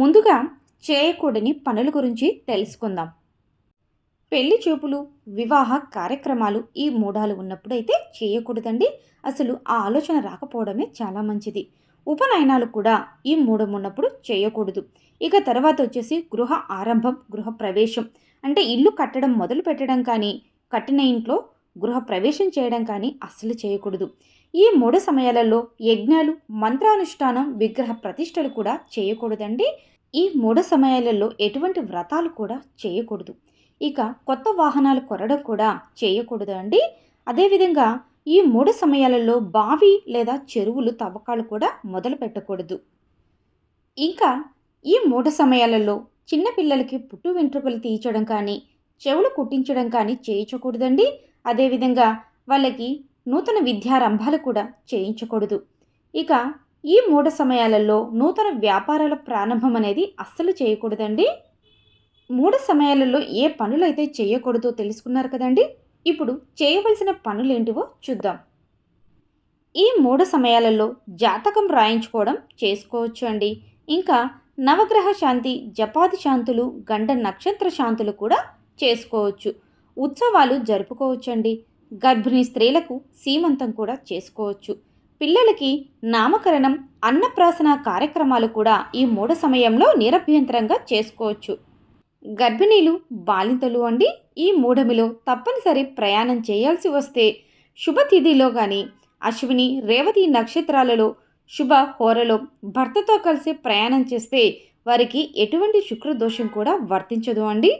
ముందుగా చేయకూడని పనుల గురించి తెలుసుకుందాం. పెళ్ళి చూపులు వివాహ కార్యక్రమాలు ఈ మూడాలు ఉన్నప్పుడైతే చేయకూడదండి. అసలు ఆ ఆలోచన రాకపోవడమే చాలా మంచిది. ఉపనయనాలు కూడా ఈ మూడం ఉన్నప్పుడు చేయకూడదు. ఇక తర్వాత వచ్చేసి గృహ ఆరంభం గృహ ప్రవేశం. అంటే ఇల్లు కట్టడం మొదలు పెట్టడం కానీ కట్టిన ఇంట్లో గృహ ప్రవేశం చేయడం కానీ అస్సలు చేయకూడదు. ఈ మూడు సమయాలలో యజ్ఞాలు మంత్రానుష్ఠానం విగ్రహ ప్రతిష్టలు కూడా చేయకూడదండి. ఈ మూడు సమయాలలో ఎటువంటి వ్రతాలు కూడా చేయకూడదు. ఇక కొత్త వాహనాలు కొనడం కూడా చేయకూడదు అండి అదేవిధంగా ఈ మూడు సమయాలలో బావి లేదా చెరువులు తవ్వకాలు కూడా మొదలు పెట్టకూడదు. ఇంకా ఈ మూడు సమయాలలో చిన్నపిల్లలకి పుట్టు వెంట్రుకలు తీయించడం కానీ చెవులు కుట్టించడం కానీ చేయించకూడదండి. అదేవిధంగా వాళ్ళకి నూతన విద్యారంభాలు కూడా చేయించకూడదు. ఇక ఈ మూడు సమయాలలో నూతన వ్యాపారాల ప్రారంభం అనేది అస్సలు చేయకూడదండి. మూడు సమయాలలో ఏ పనులైతే చేయకూడదో తెలుసుకున్నారు కదండి? ఇప్పుడు చేయవలసిన పనులేంటివో చూద్దాం. ఈ మూడు సమయాలలో జాతకం రాయించుకోవడం చేసుకోవచ్చు అండి. ఇంకా నవగ్రహ శాంతి జపాది శాంతులు గండ నక్షత్ర శాంతులు కూడా చేసుకోవచ్చు. ఉత్సవాలు జరుపుకోవచ్చండి. గర్భిణీ స్త్రీలకు సీమంతం కూడా చేసుకోవచ్చు. పిల్లలకి నామకరణం అన్నప్రాసన కార్యక్రమాలు కూడా ఈ మూడు సమయంలో నిరభ్యంతరంగా చేసుకోవచ్చు. గర్భిణీలు బాలింతలు అండి. ఈ మూఢమిలో తప్పనిసరి ప్రయాణం చేయాల్సి వస్తే శుభతిథిలో కానీ అశ్విని రేవతి నక్షత్రాలలో శుభ హోరలో భర్తతో కలిసి ప్రయాణం చేస్తే వారికి ఎటువంటి శుక్రదోషం కూడా వర్తించదు అండి.